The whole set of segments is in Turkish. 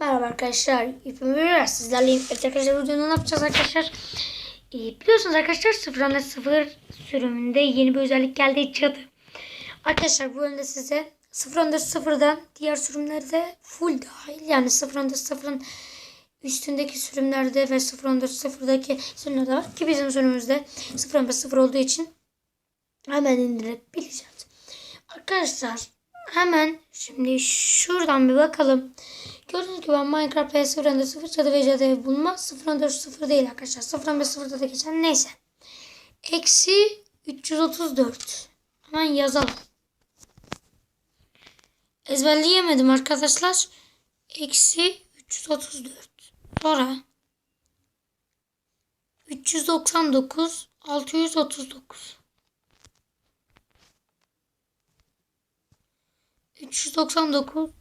Merhaba arkadaşlar. İpimi veriyor. Sizlerleyim. Evet arkadaşlar videoda ne yapacağız arkadaşlar? Ee, biliyorsunuz arkadaşlar 0 0 sürümünde yeni bir özellik geldi. Cadı. Arkadaşlar bu bölümde size 0 0'dan diğer sürümlerde full dahil. Yani 0 0'ın üstündeki sürümlerde ve 0 0'daki sürümlerde var. Ki bizim sürümümüzde 0 0 olduğu için hemen indirebileceğiz. Arkadaşlar hemen şimdi şuradan bir bakalım. Gördüğünüz gibi ben Minecraft ve 0 0 cadı ve cadı bulma 0 0 değil arkadaşlar. 0 0'da da geçen neyse. Eksi 334. Hemen yazalım. Ezberleyemedim arkadaşlar. Eksi 334. Sonra 399 639 399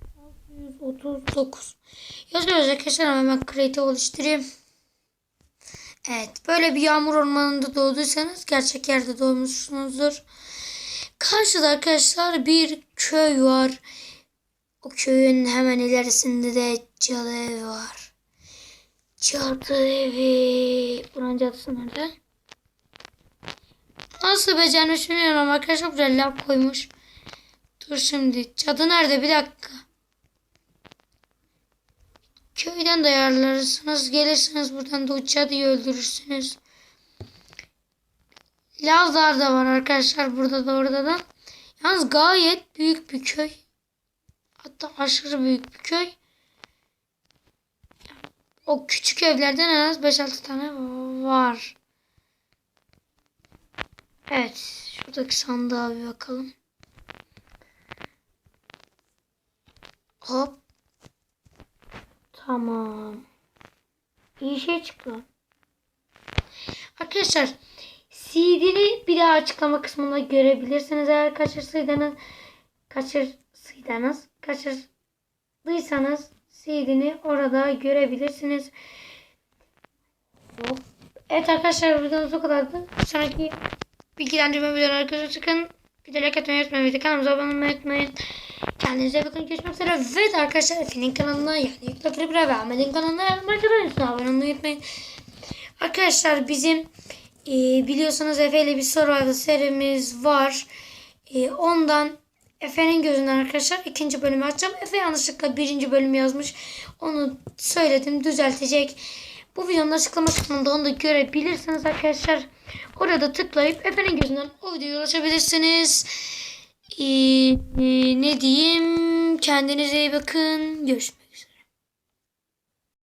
639 Yazıyoruz arkadaşlar hemen creative oluşturayım. Evet böyle bir yağmur ormanında doğduysanız gerçek yerde doğmuşsunuzdur. Karşıda arkadaşlar bir köy var. O köyün hemen ilerisinde de cadı evi var. Cadı evi. Buranın cadısı nerede? Nasıl becermiş bilmiyorum arkadaşlar. Buraya lav koymuş. Dur şimdi. Cadı nerede? Bir dakika. Köyden de ayarlarsınız. Gelirsiniz buradan da cadıyı öldürürsünüz. Lavlar da var arkadaşlar. Burada da orada da. Yalnız gayet büyük bir köy. Hatta aşırı büyük bir köy. O küçük evlerden en az 5-6 tane var. Evet. Şuradaki sandığa bir bakalım. Hop. Tamam. İyi şey çıktı. Arkadaşlar CD'ni bir daha açıklama kısmında görebilirsiniz. Eğer kaçırsaydınız kaçırsaydınız kaçırdıysanız CD'ni orada görebilirsiniz. Evet arkadaşlar videomuz bu kadardı. Sonraki bilgilendirme videoları arkadaşlar çıkın. Bir de like atmayı unutmayın. Kanalımıza abone olmayı unutmayın. Kendinize bakın. Görüşmek üzere. Ve arkadaşlar Efe'nin kanalına yani Yükle Kribra ve Ahmet'in kanalına arkadaşlar abone olmayı unutmayın. Arkadaşlar bizim e, biliyorsunuz Efe ile bir survival serimiz var. E, ondan Efe'nin gözünden arkadaşlar ikinci bölümü açacağım. Efe yanlışlıkla birinci bölümü yazmış. Onu söyledim düzeltecek. Bu videonun açıklama kısmında onu da görebilirsiniz arkadaşlar. Orada tıklayıp Efe'nin gözünden o videoya ulaşabilirsiniz. Ee, ne diyeyim? Kendinize iyi bakın. Görüşmek.